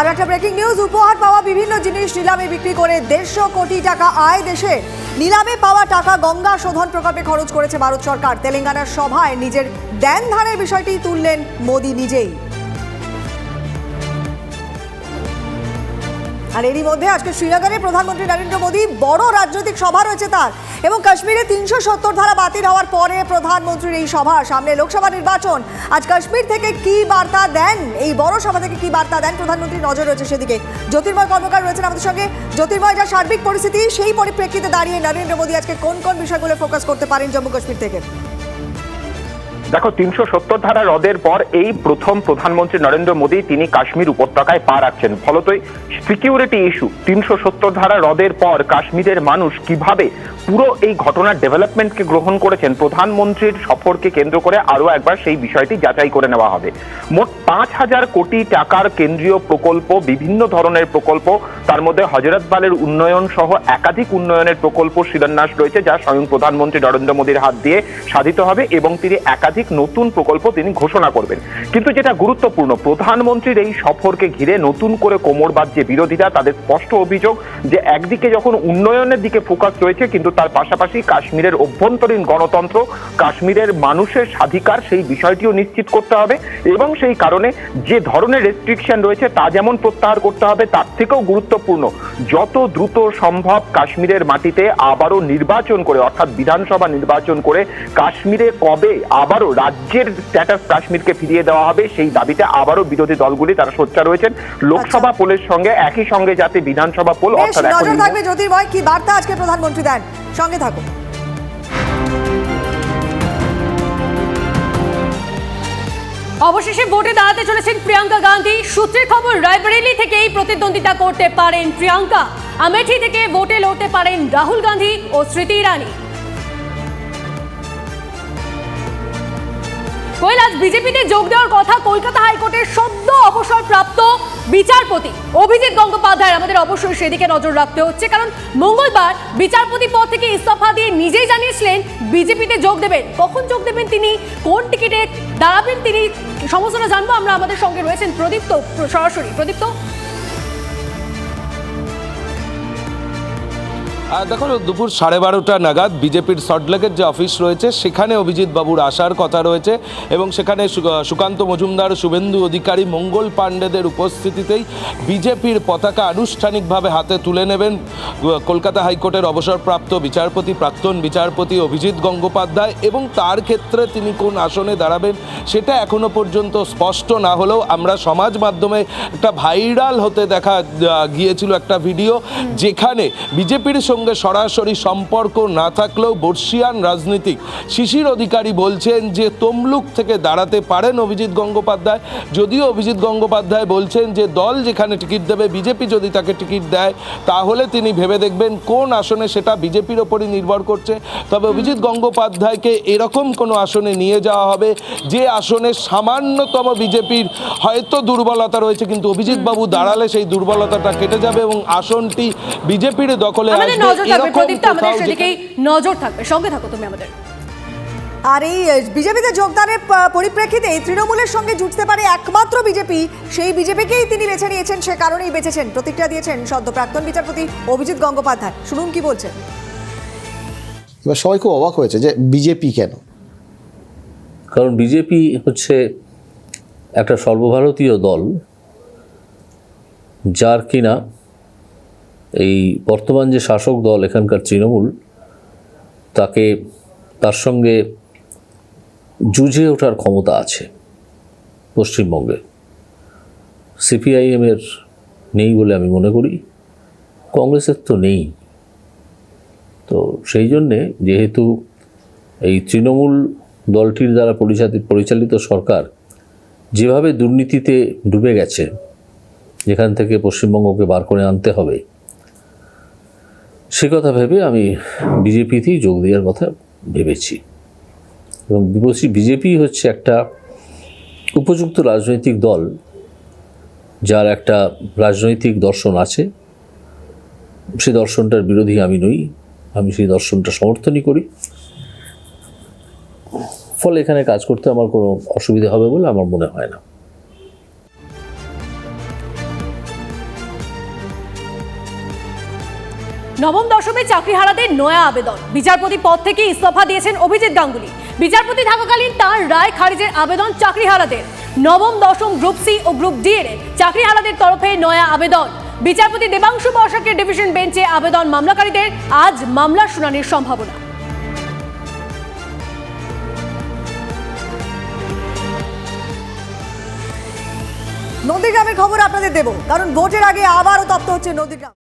আর একটা breaking news উপহার পাওয়া বিভিন্ন জিনিস নিলামে বিক্রি করে দেড়শো কোটি টাকা আয় দেশে। নিলামে পাওয়া টাকা গঙ্গা শোধন প্রকল্পে খরচ করেছে ভারত সরকার। তেলেঙ্গানার সভায় নিজের দেন ধারের বিষয়টি তুললেন মোদী নিজেই। আর এরই মধ্যে আজকে শ্রীনগরে প্রধানমন্ত্রী নরেন্দ্র মোদী বড় রাজনৈতিক সভা রয়েছে তার। এবং কাশ্মীরে তিনশো সত্তর ধারা বাতিল হওয়ার পরে প্রধানমন্ত্রীর এই সভা, সামনে লোকসভা নির্বাচন। আজ কাশ্মীর থেকে কি বার্তা দেন? এই বড় সভা থেকে কি বার্তা দেন প্রধানমন্ত্রী নজর রয়েছে সেদিকে। জ্যোতির্ময় কর্মকার রয়েছেন আমাদের সঙ্গে। জ্যোতির্ময়, যা সার্বিক পরিস্থিতি, সেই পরিপ্রেক্ষিতে দাঁড়িয়ে নরেন্দ্র মোদী আজকে কোন কোন বিষয়গুলো ফোকাস করতে পারেন জম্মু কাশ্মীর থেকে? দেখো, তিনশো সত্তর ধারা রদের পর এই প্রথম প্রধানমন্ত্রী নরেন্দ্র মোদী তিনি কাশ্মীর উপত্যকায় পা রাখছেন। ফলতই সিকিউরিটি ইস্যু তিনশো সত্তর ধারা রদের পর কাশ্মীরের মানুষ কীভাবে পুরো এই ঘটনার ডেভেলপমেন্টকে গ্রহণ করেছেন, প্রধানমন্ত্রীর সফরকে কেন্দ্র করে আরও একবার সেই বিষয়টি যাচাই করে নেওয়া হবে। মোট পাঁচ হাজার কোটি টাকার কেন্দ্রীয় প্রকল্প, বিভিন্ন ধরনের প্রকল্প, তার মধ্যে হজরতবালের উন্নয়ন সহ একাধিক উন্নয়নের প্রকল্প শিলান্যাস রয়েছে, যা স্বয়ং প্রধানমন্ত্রী নরেন্দ্র মোদীর হাত দিয়ে সাধিত হবে এবং তিনি একাধিক নতুন প্রকল্প তিনি ঘোষণা করবেন। কিন্তু যেটা গুরুত্বপূর্ণ, প্রধানমন্ত্রীর এই সফরকে ঘিরে নতুন করে কোমর বাঁধছে বিরোধীরা, তাদের স্পষ্ট অভিযোগ যে একদিকে যখন উন্নয়নের দিকে ফোকাস রয়েছে, কিন্তু তার পাশাপাশি কাশ্মীরের অভ্যন্তরীণ গণতন্ত্র, কাশ্মীরের মানুষের স্বাধিকার, সেই বিষয়টিও নিশ্চিত করতে হবে এবং সেই কারণে যে ধরনের রেস্ট্রিকশন রয়েছে, তা যেমন প্রত্যাহার করতে হবে, তার থেকেও গুরুত্বপূর্ণ। যত দ্রুত সম্ভব কাশ্মীরের মাটিতে আবারও নির্বাচন করে, অর্থাৎ বিধানসভা নির্বাচন করে কাশ্মীরে কবে আবারও রাজ্যের স্ট্যাটাস কাশ্মীরকে ফিরিয়ে দেওয়া হবে সেই দাবিতে আবারও বিরোধী দলগুলি তারা সোচ্চার রয়েছেন। লোকসভা পোলের সঙ্গে একই সঙ্গে যাতে বিধানসভা পোল অর্থাৎ নজর থাকবে জ্যোতির্ময় কি বার্তা আজকে প্রধানমন্ত্রী দেন? সঙ্গে থাকুন। অবশেষে ভোটে দাঁড়াতে চলেছেন প্রিয়াঙ্কা গান্ধী। সূত্রের খবর রায়বরেলি থেকেই প্রতিদ্বন্দ্বিতা করতে পারেন প্রিয়াঙ্কা। আমেঠি থেকে ভোটে লড়তে পারেন রাহুল গান্ধী ও স্মৃতি ইরানি। কৈলাস বিজেপিতে যোগ দেওয়ার কথা কলকাতা হাইকোর্টের সদ্য অবসরপ্রাপ্ত বিচারপতি অভিজিৎ গঙ্গোপাধ্যায় আমাদের অবশ্যই সেদিকে নজর রাখতে হচ্ছে, কারণ মঙ্গলবার বিচারপতি পদ থেকে ইস্তফা দিয়ে নিজেই জানিয়েছিলেন বিজেপিতে যোগ দেবেন। কখন যোগ দেবেন তিনি? কোন টিকিটে দাঁড়াবেন তিনি? সমস্তটা জানব। আমরা আমাদের সঙ্গে রয়েছেন প্রদীপ্ত, সরাসরি প্রদীপ্ত। দেখো, দুপুর সাড়ে বারোটা নাগাদ বিজেপির সল্টলেকের যে অফিস রয়েছে, সেখানে অভিজিৎ বাবুর আসার কথা রয়েছে এবং সেখানে সুকান্ত মজুমদার, শুভেন্দু অধিকারী, মঙ্গল পাণ্ডেদের উপস্থিতিতেই বিজেপির পতাকা আনুষ্ঠানিকভাবে হাতে তুলে নেবেন কলকাতা হাইকোর্টের অবসরপ্রাপ্ত বিচারপতি, প্রাক্তন বিচারপতি অভিজিৎ গঙ্গোপাধ্যায় এবং তার ক্ষেত্রে তিনি কোন আসনে দাঁড়াবেন সেটা এখনও পর্যন্ত স্পষ্ট না হলেও আমরা সমাজ মাধ্যমে একটা ভাইরাল হতে দেখা গিয়েছিল একটা ভিডিও, যেখানে বিজেপির সঙ্গে সরাসরি সম্পর্ক না থাকলেও বর্ষিয়ান রাজনীতিক শিশির অধিকারী বলছেন যে তমলুক থেকে দাঁড়াতে পারেন অভিজিৎ গঙ্গোপাধ্যায়। যদিও অভিজিৎ গঙ্গোপাধ্যায় বলছেন যে দল যেখানে টিকিট দেবে বিজেপি যদি তাকে টিকিট দেয় তাহলে তিনি ভেবে দেখবেন কোন আসনে সেটা বিজেপির ওপরই নির্ভর করছে। তবে অভিজিৎ গঙ্গোপাধ্যায়কে এরকম কোনো আসনে নিয়ে যাওয়া হবে যে আসনে সামান্যতম বিজেপির হয়তো দুর্বলতা রয়েছে কিন্তু অভিজিৎ বাবু দাঁড়ালে সেই দুর্বলতাটা কেটে যাবে এবং আসনটি বিজেপির দখলে আসবে। নজর থাকবে প্রদীপ্ত আমাদের সেদিকেই নজর থাকবে। সঙ্গে থাকো তুমি আমাদের। আর এই বিজেপিতে যোগদানের পরিপ্রেক্ষিতে তৃণমূলের সঙ্গে জুটতে পারে একমাত্র বিজেপি। সেই বিজেপিকেই তিনি বেছে নিয়েছেন সে কারণেই বেঁচেছেন। প্রতিক্রিয়া দিয়েছেন সদ্য প্রাক্তন বিচারপতি অভিজিৎ গঙ্গোপাধ্যায়। শুনুন কি বলছেন। এবার সবাই খুব অবাক হয়েছে যে বিজেপি কেন? কারণ বিজেপি হচ্ছে একটা সর্বভারতীয় দল যার কিনা এই বর্তমান যে শাসক দল এখানকার তৃণমূল, তাকে, তার সঙ্গে জুঝে ওঠার ক্ষমতা আছে পশ্চিমবঙ্গে। সিপিআইএমের নেই বলে আমি মনে করি, কংগ্রেসের তো নেই। তো সেই জন্যে যেহেতু এই তৃণমূল দলটির দ্বারা পরিচালিত পরিচালিত সরকার যেভাবে দুর্নীতিতে ডুবে গেছে, যেখান থেকে পশ্চিমবঙ্গকে বার করে আনতে হবে সে কথা ভেবে আমি বিজেপিতেই যোগ দেওয়ার কথা ভেবেছি। এবং বিজেপি হচ্ছে একটা উপযুক্ত রাজনৈতিক দল, যার একটা রাজনৈতিক দর্শন আছে। সেই দর্শনটার বিরোধী আমি নই, আমি সেই দর্শনটা সমর্থনই করি। ফলে এখানে কাজ করতে আমার কোনো অসুবিধা হবে বলে আমার মনে হয় না। নবম দশমে চাকরিহারাদের নয়া আবেদন। বিচারপতি পদ থেকে ইস্তফা দিয়েছেন অভিজিৎ গাঙ্গুলি। বিচারপতি থাকাকালীন তার রায় খারিজের আবেদন চাকরিহারাদের নবম দশম গ্রুপ সি ও গ্রুপ ডি এর চাকরিহারাদের তরফে নয়া আবেদন। বিচারপতি দেবাংশু বর্ষাকের ডিভিশন বেঞ্চে আবেদন মামলাকারীদের। আজ মামলার শুনানির সম্ভাবনা। নদীগ্রামের খবর আপনাদের দেব। কারণ ভোটের আগে আবারও তপ্ত হচ্ছে নন্দীগ্রাম।